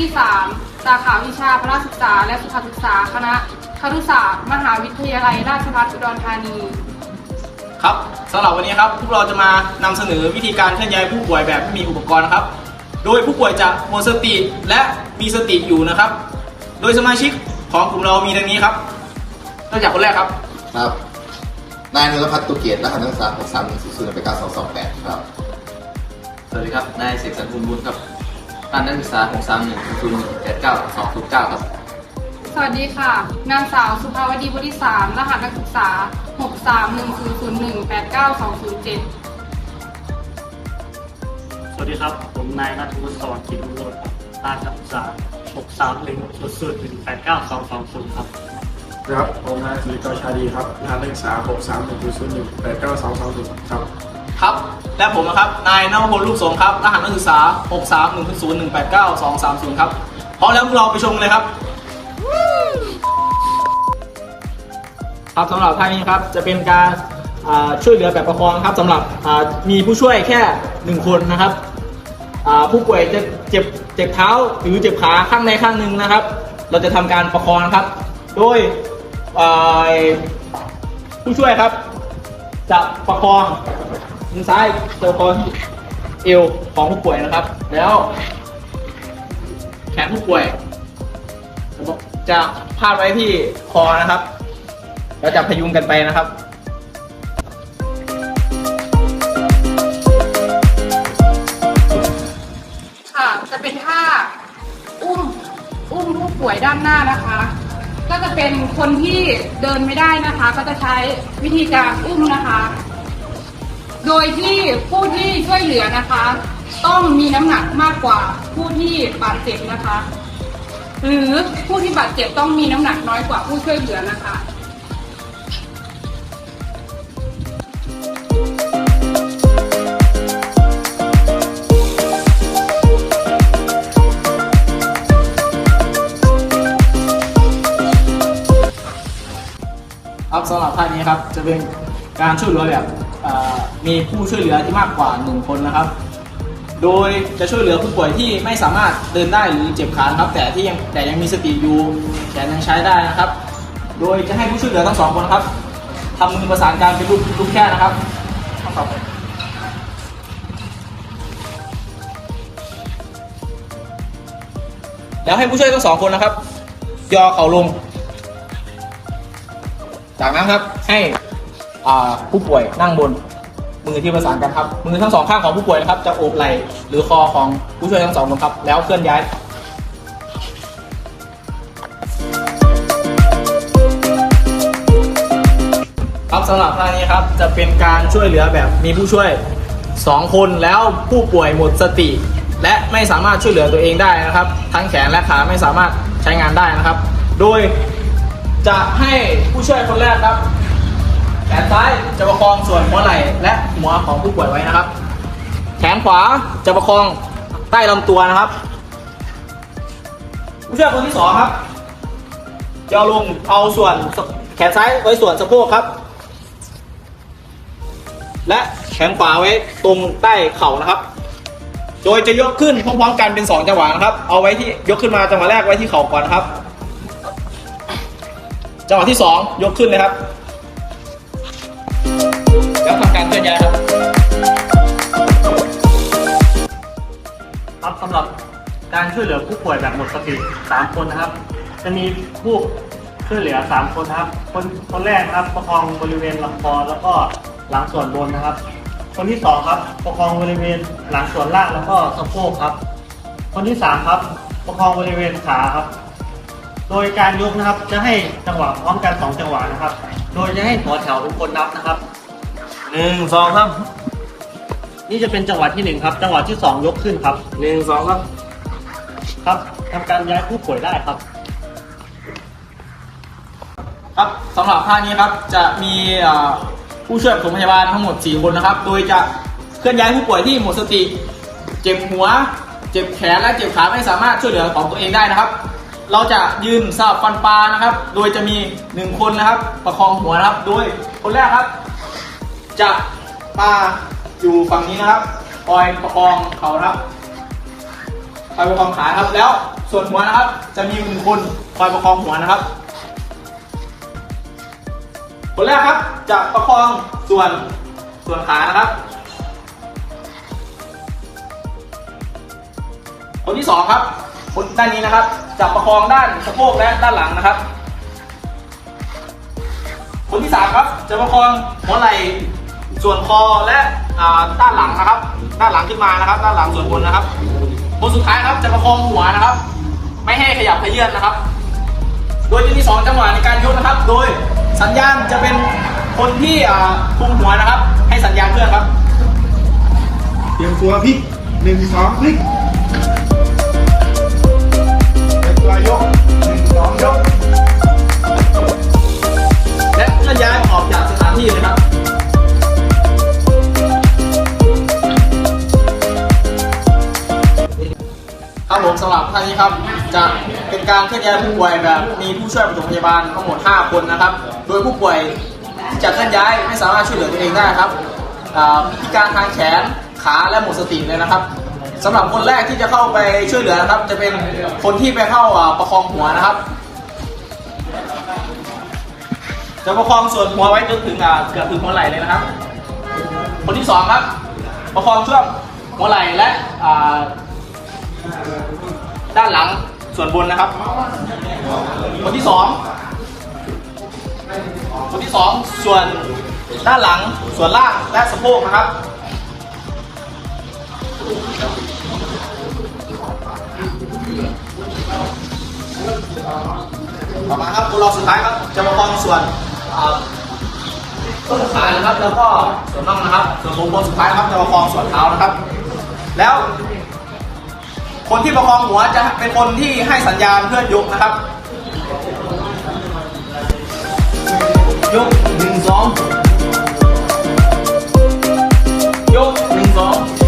ที่ 3 สาขาวิชาพระศึกษา และสุขศึกษาคณะครุศาสตร์มหาวิทยาลัยราชภัฏอุดรธานี ครับสำหรับวันนี้ครับพวกเราจะมานำเสนอวิธีการเคลื่อนย้ายผู้ป่วยแบบไม่มีอุปกรณ์นะครับ โดยผู้ป่วยจะหมดสติและมีสติอยู่นะครับ โดยสมาชิกของกลุ่มเรามีดังนี้ครับเริ่มจากคนแรกครับครับนายนรพัฒน์ตุเกียรติรหัสนักศึกษา6 3 1 0 0 8 9 2 2 8ครับ สวัสดีครับ นายเสกสรรบุญบุญครับ ด้านนักศึกษา 6 3 1 0 1 8 9 2 0 9 ครับ สวัสดีค่ะ นางสาวสุภาวดีบริสารรหัสนักศึกษา 63100189207 สวัสดีครับ ผมนายนัทวุฒิสวัสดิ์กิจรุ่งโรจน์รานนักศึกษา6 3 1 0 0 1 8 9 2 2 0ครับ ครับผมนายสุริกรชาดีครับรหัสนักศึกษา 6 3 1 0 1 8 9 2 2 0ครับ ครับ และผมนะครับ นายนวพลลูกสงครับ รหัสนักศึกษา 6 3 1 0 1 8 9 2 3 0 ครับพร้อมแล้วพวกเราไปชมเลยครับ ครับสำหรับท่านี้ครับ จะเป็นการช่วยเหลือแบบประคองครับสำหรับมีผู้ช่วยแค่หนึ่งคนนะครับผู้ป่วยจะเจ็บเจ็บเท้าหรือเจ็บขาข้างในข้างหนึ่งนะครับ เราจะทำการประคองครับ โดยผู้ช่วยครับ จะประคอง มือซ้ายจะประคอเอวของผู้ป่วยนะครับ แล้ว แขนผู้ป่วยจะพาดไว้ที่คอนะครับเราจะพยุงกันไปนะครับค่ะจะเป็นท่าอุ้มอุ้มผู้ป่วยด้านหน้านะคะ ก็จะเป็นคนที่เดินไม่ได้นะคะ ก็จะใช้วิธีการอุ้มนะคะ โดยที่ผู้ที่ช่วยเหลือนะคะ ต้องมีน้ำหนักมากกว่าผู้ที่บาดเจ็บนะคะ หรือผู้ที่บาดเจ็บต้องมีน้ำหนักน้อยกว่าผู้ช่วยเหลือนะคะครับสำหรับท่านี้ครับจะเป็นการช่วยเหลือแบบ มีผู้ช่วยเหลือที่มากกว่าหนึ่งคนนะครับ โดยจะช่วยเหลือผู้ป่วยที่ไม่สามารถเดินได้หรือเจ็บขาครับ แต่ที่ยังแต่ยังมีสติอยู่แขนยังใช้ได้นะครับ โดยจะให้ผู้ช่วยเหลือทั้งสองคนครับทำมือประสานกันเป็นรูปรูปแค่นะครับข้อต่อไปแล้วให้ผู้ช่วยทั้งสองคนนะครับย่อเข่าลง จากนั้นครับให้ผู้ป่วยนั่งบน มือที่ประสานกันครับ มือทั้งสองข้างของผู้ป่วยนะครับ จะโอบไหล่หรือคอของผู้ช่วยทั้งสองคนครับ แล้วเคลื่อนย้ายครับสำหรับท่านี้ครับจะเป็นการช่วยเหลือแบบมีผู้ช่วย 2 คนแล้วผู้ป่วยหมดสติ และไม่สามารถช่วยเหลือตัวเองได้นะครับ ทั้งแขนและขาไม่สามารถใช้งานได้นะครับ โดยจะให้ผู้ช่วยคนแรกครับ แขนซ้ายจะประคองส่วนหัวไหล่และหัวของผู้ป่วยไว้นะครับ แขนขวาจะประคองใต้ลำตัวนะครับผู้ช่วยคนที่สองครับจะเอาลงเอาส่วนแขนซ้ายไว้ส่วนสะโพกครับ และแขนขวาไว้ตรงใต้เข่านะครับ โดยจะยกขึ้นพร้อมๆกันเป็นสองจังหวะนะครับ เอาไว้ที่ยกขึ้นมาจังหวะแรกไว้ที่เข่าก่อนนะครับ จังหวะที่สองยกขึ้นเลยครับ แล้วทำการเคลื่อนย้ายครับ ครับสำหรับการช่วยเหลือผู้ป่วยแบบหมดสติ3คนนะครับ จะมีผู้ช่วยเหลือ 3 คนนะครับ คนคนแรกนะครับประคองบริเวณลำคอแล้วก็หลังส่วนบนนะครับ คนที่ 2 ครับ ประคองบริเวณหลังส่วนล่างแล้วก็สะโพกครับ คนที่ 3 ครับ ประคองบริเวณขาครับ โดยการยกนะครับจะให้จังหวะพร้อมกัน 2 จังหวะนะครับ โดยจะให้หัวแถวเป็นคนนับนะครับ หนึ่งสองครับนี่จะเป็นจังหวะที่หนึ่งครับ จังหวะที่สองยกขึ้นครับ หนึ่งสองครับครับทำการย้ายผู้ป่วยได้ครับ ครับสำหรับท่านี้ครับจะมีเอ่อผู้ช่วยปฐมพยาบาลทั้งหมด 4 คนนะครับ โดยจะเคลื่อนย้ายผู้ป่วยที่หมดสติ เจ็บหัว เจ็บแขนและเจ็บขาไม่สามารถช่วยเหลือของตัวเองได้นะครับ เราจะยืนสลับฟันปลานะครับ โดยจะมี 1 คนนะครับ ประคองหัวนะครับ โดยคนแรกครับ จะมาอยู่ฝั่งนี้นะครับคอยประคองเขานะครับคอยประคองขาครับ แล้วส่วนหัวนะครับ จะมีหนึ่งคนคอยประคองหัวนะครับ คนแรกครับจะประคองส่วนส่วนขานะครับ คนที่สองครับ คนด้านนี้นะครับจะประคองด้านสะโพกและด้านหลังนะครับ คนที่สามครับจะประคองหัวไหล่ ส่วนคอและด้านหลังนะครับ ด้านหลังขึ้นมานะครับ ด้านหลังส่วนบนนะครับคนสุดท้ายครับจะประคองหัวนะครับ ไม่ให้ขยับขยื่นนะครับ โดยจะมีสองจังหวะในการยกนะครับ โดยสัญญาณจะเป็นคนที่คุมหัวนะครับ ให้สัญญาณเพื่อนครับ เตรียมตัวพลิกหนึ่งสองพลิกเตรียมตัวยกหนึ่งสองยก ครับผมสำหรับท่านนี้ครับจะเป็นการเคลื่อนย้ายผู้ป่วยแบบมีผู้ช่วยปฐมพยาบาลทั้งหมด 5 คนนะครับ โดยผู้ป่วยที่จะเคลื่อนย้ายไม่สามารถช่วยเหลือตัวเองได้ครับพิการทางแขนขาและหมดสติเลยนะครับสำหรับคนแรกที่จะเข้าไปช่วยเหลือนะครับ จะเป็นคนที่ไปเข้าประคองหัวนะครับ จะประคองส่วนหัวไว้จนถึงเกือบถึงหัวไหล่เลยนะครับ คนที่สองครับประคองช่วงหัวไหล่และ ด้านหลังส่วนบนนะครับ คนที่สองคนที่สองส่วนด้านหลังส่วนล่างและสะโพกนะครับต่อมาครับคนรองสุดท้ายครับ จะประคองส่วนต้นขานะครับ แล้วก็ส่วนน่องนะครับ ส่วนบนบนสุดท้ายนะครับ จะประคองส่วนเท้านะครับ แล้ว คนที่ประคองหัวจะเป็นคนที่ให้สัญญาณเพื่อนยกนะครับ ยกหนึ่งสองยกหนึ่งสอง